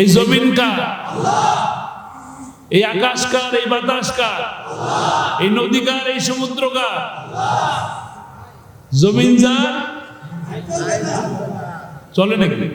এই জমিন কার এই আকাশ কার এই বাতাস কার এই নদী কার এই সমুদ্র কার জমিন যার, চলে নাকি?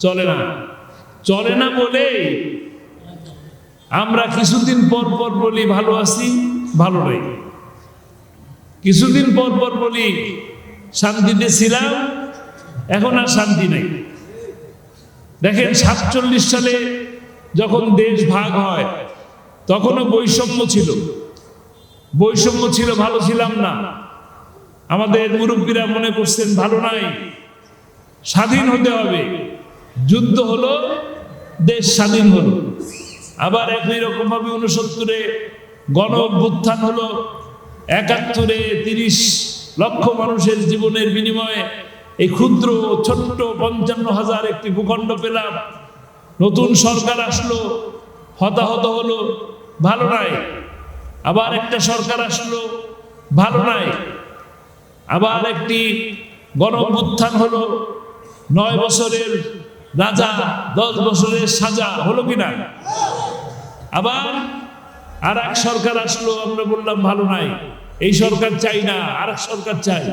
চলে না। চলে না বলেই আমরা কিছুদিন পর পর বলি, ভালো আছি, ভালো নেই। কিছুদিন পর পর বলি, শান্তিতে ছিলাম, এখন আর শান্তি নেই। দেখেন সাতচল্লিশ সালে যখন দেশ ভাগ হয়, তখনও বৈষম্য ছিল। বৈষম্য ছিল, ভালো ছিলাম না। আমাদের মুরব্বীরা মনে করছেন, ভালো নাই। স্বাধীন হতে হবে। যুদ্ধ হলো, দেশ স্বাধীন হলো। আবার একই রকম ভাবে উনসত্তরে গণ অভ্যুত্থান হলো। একাত্তরে তিরিশ লক্ষ মানুষের জীবনের বিনিময়ে এই ক্ষুদ্র, ছোট্ট, পঞ্চান্ন হাজার একটি ভূখণ্ড পেলাম। নতুন সরকার আসলো, হতাহত হলো, ভালো নাই। আবার একটা সরকার আসলো, ভালো নাই। আবার একটি গণ অভ্যুত্থান হলো, নয় বছরের রাজা, দশ বছরের সাজা হলো কিনা? আবার আর এক সরকার আসলো, আমরা বললাম ভালো নাই। এই সরকার চাই না আর সরকার চাই।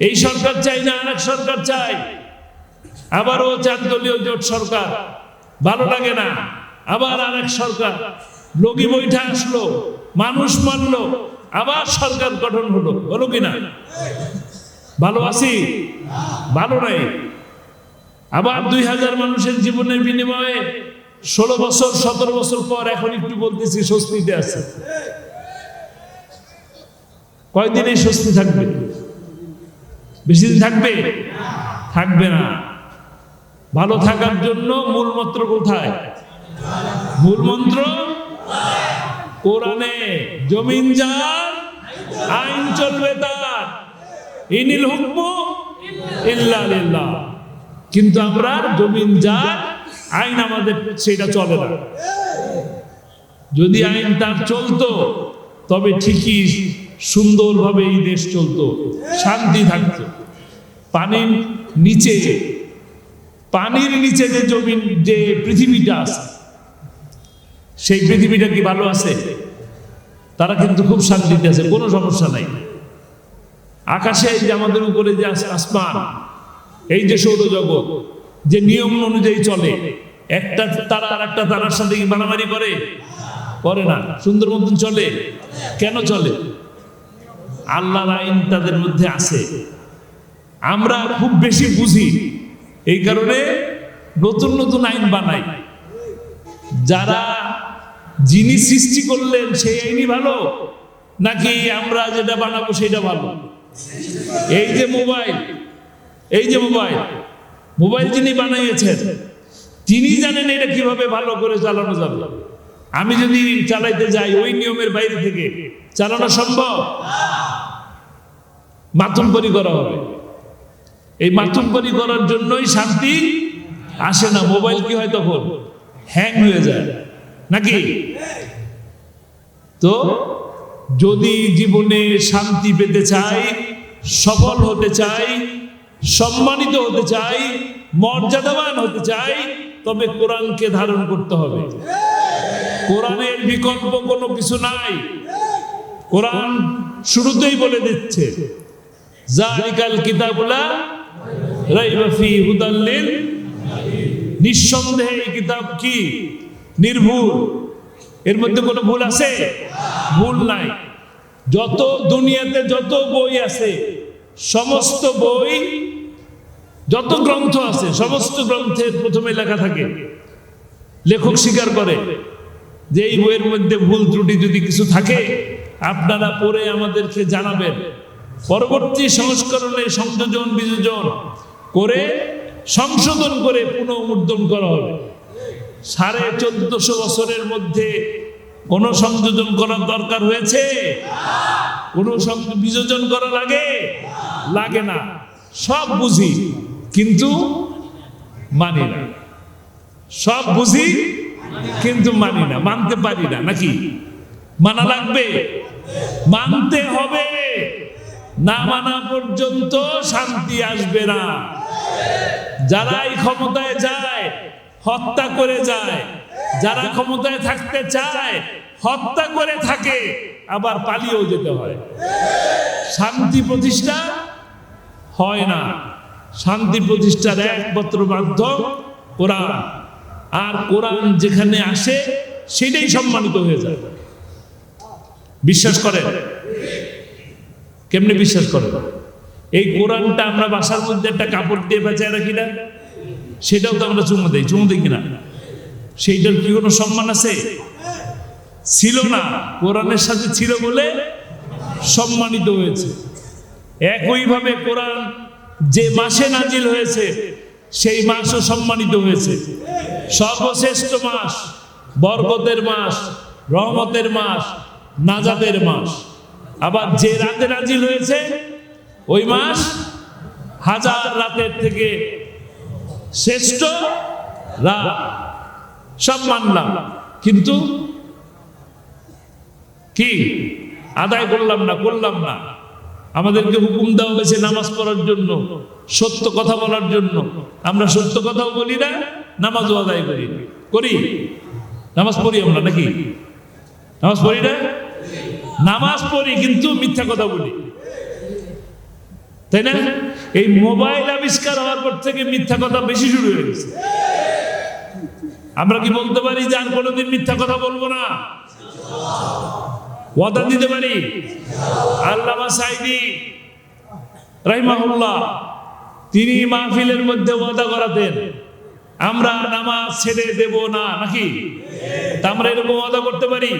এই সরকার চাই না আর এক সরকার চাই। আবারও চার দলীয় জোট সরকার। ভালো লাগে না। আবার আর এক সরকার। লগি বৈঠা আসলো, মানুষ মানলো, আবার সরকার গঠন হলো। হলো কিনা ভালো আছি? ভালো নাই। আবার দুই হাজার মানুষের জীবনের বিনিময়ে ষোলো বছর, সতেরো বছর পর এখন একটু বলতেছি, স্বস্তিতে আছে। কয়দিন এই স্বস্তি থাকবে? বেশি দিন থাকবে? থাকবে না। ভালো থাকার জন্য মূল মন্ত্র কোথায়? মূল মন্ত্র? কোরআনে। জমিন যার, আইন চলবে তার। ইনিল হুকমু ইল্লা কিন্তু আমরা জমিন যার, আইন আমাদের সেটা চলে না। যদি আইন তার চলতো, তবে ঠিকই সুন্দরভাবে এই দেশ চলতো, শান্তি থাকতো। পানির নিচে যে, পানির নিচে যে জমিন, যে পৃথিবীটা আছে, সেই পৃথিবীটা কি ভালো আছে? তারা কিন্তু খুব শান্তিতে আছে, কোনো সমস্যা নাই। আকাশে এই যে আমাদের উপরে যে আছে আসমান, এই যে সৌরজগৎ, যে নিয়ম অনুযায়ী চলে, একটা তারা আর একটা তারার সাথে কি মারামারি করে? করে না। সুন্দর মতন চলে? কেন চলে? আল্লাহর আইন তাদের মধ্যে আছে। আমরা খুব বেশি বুঝি। এই কারণে নতুন নতুন আইন বানাই। যারা যিনি সৃষ্টি করলেন, সেই আইনই ভালো? নাকি আমরা যেটা বানাবো সেটা ভালো? এই যে মোবাইল, এই যে মোবাইল। মোবাইল যিনি বানাইয়েছেন তিনি জানেন এটা কীভাবে ভালো করে চালানো যাবে। আমি যদি চালাইতে যাই, ওই নিয়মের বাইরে থেকে চালানো সম্ভব? মাতুমপরি করা হবে। এই মাতুমপরি করার জন্যই শান্তি আসে না, মোবাইল কি হয় তখন? হ্যাং হয়ে যায়। নাকি? তো যদি জীবনে শান্তি পেতে চাই, সফল হতে চাই, সম্মানিত হতে চাই, মর্যাদাবান হতে চাই, তবে কোরআনকে ধারণ করতে হবে। কোরআনের বিকল্প কোনো কিছু নাই। কোরআন শুরুতেই বলে দিচ্ছে জালিকাল কিতাবুলা রাইবা ফি হুদাল্লিল। নিঃসন্দেহে এই কিতাব কি? নির্ভুল। এর মধ্যে কোনো ভুল আছে? ভুল নাই। যত দুনিয়াতে যত বই আছে, সমস্ত বই, যত গ্রন্থ আছে, সমস্ত গ্রন্থের প্রথমে লেখা থাকে। লেখক স্বীকার করে যে এই বইয়ের মধ্যে ভুল ত্রুটি যদি কিছু থাকে, আপনারা পড়ে আমাদেরকে জানাবেন। পরবর্তী সংস্করণে সংযোজন বিযোজন করে সংশোধন করে পুনঃমুদ্রণ করা হবে। সাড়ে চোদ্দশো বছরের মধ্যে কোন সংযোজন করার দরকার হয়েছে? কোন বিযোজন করা লাগে লাগে না। সব বুঝি, কিন্তু মানি না। সব বুঝি, কিন্তু মানি না। মানতে পারি না, নাকি? মানা লাগবে? মানতে হবে। না মানা পর্যন্ত শান্তি আসবে না। যারাই ক্ষমতায় যায়, হত্যা করে যায়। যারা ক্ষমতায় থাকতে চায়, হত্যা করে থাকে, আবার পালিয়েও যেতে হয়। শান্তি প্রতিষ্ঠা হয় না। শান্তি প্রতিষ্ঠার একমাত্র মাধ্যম কোরআন। আর কোরআন যেখানে আসে, সেটাই সম্মানিত হয়ে যায়। বিশ্বাস করেন? কেমনে বিশ্বাস করেন? এই কোরআনটা আমরা বাসার মধ্যে একটা কাপড় দিয়ে বেঁচায় রাখি না? সেটাও তো আমরা চুমো দিই। চুমো দিই কিনা? সেইটার কি কোনো সম্মান আছে? ছিল না। কোরআনের সাথে ছিল বলে সম্মানিত হয়েছে। একইভাবে কোরআন যে মাসে নাজিল হয়েছে, সেই মাসও সম্মানিত হয়েছে। সর্বশ্রেষ্ঠ মাস, বরকতের মাস, রহমতের মাস নাজাদের মাস। আবার যে রাতে নাজিল হয়েছে ওই মাস হাজার রাতের থেকে শ্রেষ্ঠ রাত সব মানলাম। কিন্তু কি? আদায় করলাম না করলাম না। আমাদেরকে হুকুম দেওয়া হয়েছে নামাজ পড়ার জন্য, সত্য কথা বলার জন্য। আমরা সত্য কথাও বলি না, নামাজও আদায় করি করি? নামাজ পড়ি আমরা নাকি? নামাজ পড়ি না? নামাজ পড়ি, কিন্তু মিথ্যা কথা বলি। তাই না? এই মোবাইল আবিষ্কার হওয়ার পর থেকে মিথ্যা কথা বেশি শুরু হয়ে গেছে। আমরা কি বলতে পারি যে আর কোনোদিন মিথ্যা কথা বলব না? ওয়াদা দিতে পারি? আল্লামা সাইদি রাহিমাহুল্লাহ, তিনি মাহফিলের মধ্যে ওয়াদা করাতেন, আমরা নামাজ ছেড়ে দেব না। নাকি? আমরা এরকম ওয়াদা করতে পারি?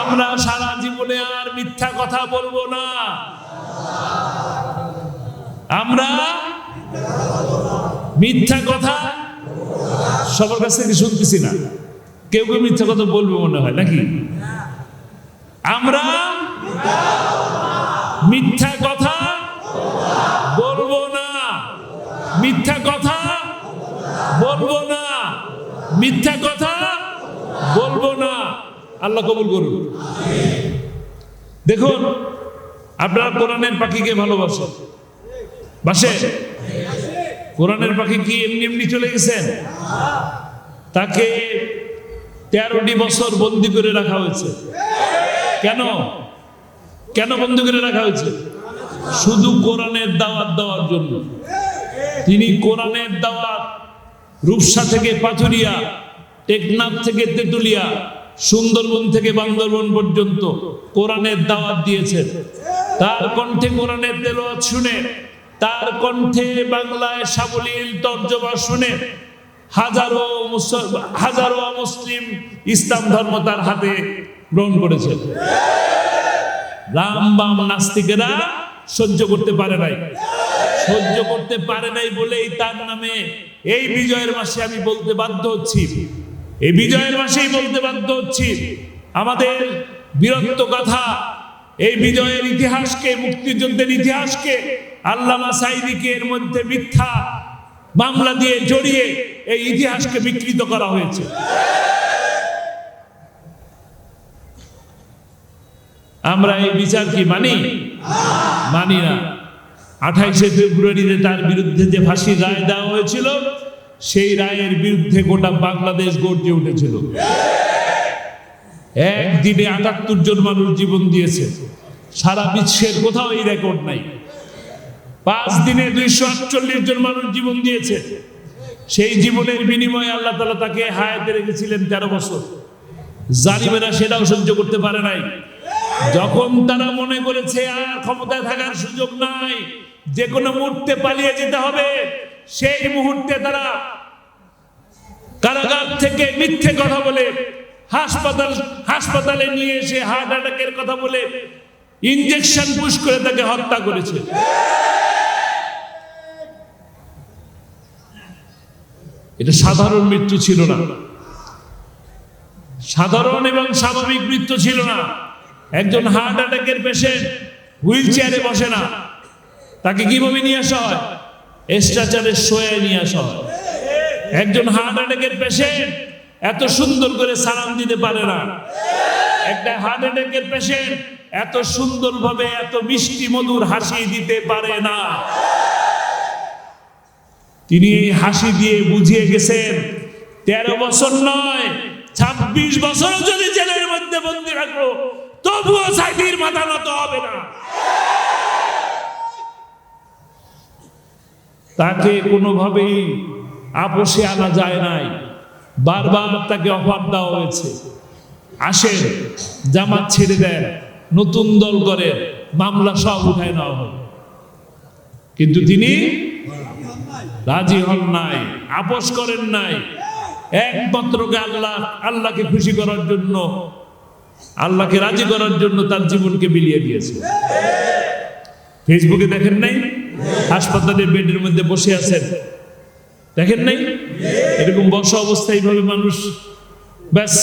আমরা সারা জীবনে আর মিথ্যা কথা বলব না। আমরা মিথ্যা কথা সবার কাছ থেকে শুনতেছি না। কেউ কেউ মিথ্যা কথা বলবে মনে হয়, নাকি? আমরা মিথ্যা কথা বলব না। মিথ্যা কথা বলব না। মিথ্যা কথা বলব না। আল্লাহ কবুল করুন। দেখুন, আপনারা কোরআনের পাখিকে ভালোবাসেন। বাসে। কোরআনের পাখি কি এমনি এমনি চলে গেছেন তাকে তেরোটি বছর বন্দি করে রাখা হয়েছে। কেন? কেন বন্দি করে রাখা হয়েছে? শুধু কোরআনের দাওয়াত দেওয়ার জন্য। তিনি কোরআনের দাওয়াত রূপসা থেকে পাথুরিয়া, টেকনাফ থেকে তেতুলিয়া, সুন্দরবন থেকে বান্দরবন পর্যন্ত কোরআনের দাওয়াত দিয়েছেন। তার কণ্ঠে কোরআনের তেলোয়াত শুনে তার কণ্ঠে বাংলায় সাবলীল তর্জমা শুনে হাজারো হাজারো মুসলিম ইসলাম ধর্ম তার হাতে গ্রহণ করেছে। রাম বাম নাস্তিকেরা সহ্য করতে পারে নাই। সহ্য করতে পারে নাই বলেই তার নামে এই বিজয়ের মাসে আমি বলতে বাধ্য হচ্ছি। এই বিজয়ের মাসেই বলতে বাধ্য হচ্ছি। আমাদের বীরত্ব কথা এই বিজয়ের ইতিহাসকে, মুক্তিযুদ্ধের ইতিহাসকে, আল্লামা সাইদিকে এর মধ্যে মিথ্যা মামলা দিয়ে জড়িয়ে এই ইতিহাসকে বিকৃত করা হয়েছে। আমরা এই বিচার কি মানি? মানি না। আঠাইশে ফেব্রুয়ারিতে তার বিরুদ্ধে যে ফাঁসির রায় দেওয়া হয়েছিল, সেই রায়ের বিরুদ্ধে গোটা বাংলাদেশ গর্জে উঠেছিল। একদিনে আটাত্তর জন মানুষ জীবন দিয়েছে। সারা বিশ্বের কোথাও এই রেকর্ড নাই। পাঁচ দিনে দুইশো আটচল্লিশ জন মানুষ জীবন দিয়েছে। সেই জীবনের বিনিময়ে আল্লাহ তালা তাকে হায়াতে রেখেছিলেন তেরো বছর। জালিমেরা সেটাও সহ্য করতে পারে নাই। যখন তারা মনে করেছে, আর ক্ষমতায় থাকার সুযোগ নাই যে কোনো মুহূর্তে পালিয়ে যেতে হবে। সেই মুহূর্তে তারা কারাগার থেকে মিথ্যে কথা বলে হাসপাতাল, হাসপাতালে নিয়ে এসে হার্ট অ্যাটাকের কথা বলে ইঞ্জেকশন পুশ করে তাকে হত্যা করেছে। এটা সাধারণ মৃত্যু ছিল না। সাধারণ এবং স্বাভাবিক মৃত্যু ছিল না। একজন হার্ট অ্যাটাকের পেশেন্ট হুইল চেয়ারে বসে না। তাকে কীভাবে নিয়ে আসা হয়? স্ট্রাচারে শোয়ে নিয়ে আসা হয়। একজন হার্ট অ্যাটাকের পেশেন্ট এত সুন্দর করে সালাম দিতে পারে না। একটা হার্ট অ্যাটাকের পেশেন্ট এত সুন্দরভাবে এত মিষ্টি মধুর হাসি দিতে পারে না। তিনি এই হাসি দিয়ে বুঝিয়ে গেছেন, তেরো বছর নয়, ছাব্বিশ বছর যদি জেলের মধ্যে বন্দি রাখো তবুও সাইদির মাথা নত হবে না। তাকে কোনোভাবেই আপোষে আনা যায় নাই। বারবার তাকে অফার দেওয়া হয়েছে। আসেন, জামাত ছেড়ে দেন, নতুন দল করে মামলা সব উঠায় নেওয়া হবে। কিন্তু তিনি রাজি হন নাই, আপোষ করেন নাই। একমাত্র আল্লাহ, আল্লাহকে খুশি করার জন্য, আল্লাহকে রাজি করার জন্য তার জীবনকে বিলিয়ে দিয়েছে। ফেসবুকে দেখেন নাই? হাসপাতালের বেডের মধ্যে বসে আছেন। দেখেন নাই? এরকম বসা অবস্থায় এইভাবে মানুষ ব্যাস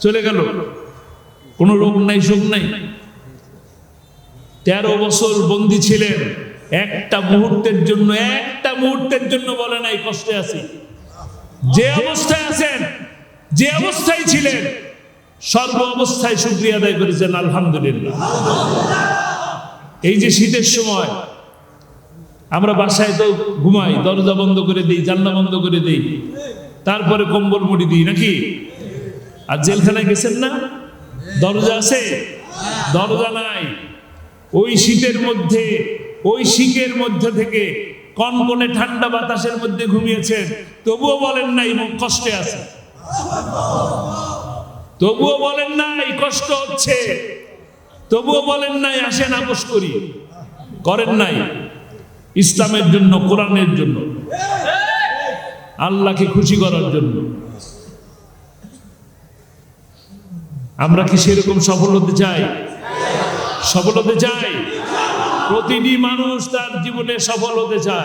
চলে গেল। কোনো রোগ নাই, শোক নাই। তেরো বছর বন্দী ছিলেন। একটা মুহূর্তের জন্য, একটা মুহূর্তের জন্য বলে নাই, কষ্টে আছি। যে অবস্থায় আছেন, যে অবস্থায় ছিলেন, সর্ব অবস্থায় শুক্রিয়া আদায় করেছেন, আলহামদুলিল্লাহ। এই যে শীতের সময় আমরা বাসায় তো ঘুমাই, দরজা বন্ধ করে দিই, জানলা বন্ধ করে দিই। তারপরে কম্বল মুড়ি দিই, নাকি? আর জেলখানায় গেছেন না? দরজা আছে? দরজা নাই। ওই শীতের মধ্যে, ওই শীতের মধ্যে থেকে কনকনে ঠান্ডা বাতাসের মধ্যে ঘুমিয়েছেন। তবুও বলেন নাই কষ্টে আছে। তবুও বলেন নাই, কষ্ট হচ্ছে। তবুও বলেন নাই, আসেন আপোষ করি। করেন নাই। ইসলামের জন্য, কোরআনের জন্য। আল্লাহকে খুশি করার জন্য। আমরা কি সেরকম সফল হতে চাই? সফল হতে চাই? প্রতিটি মানুষ তার জীবনে সফল হতে চায়।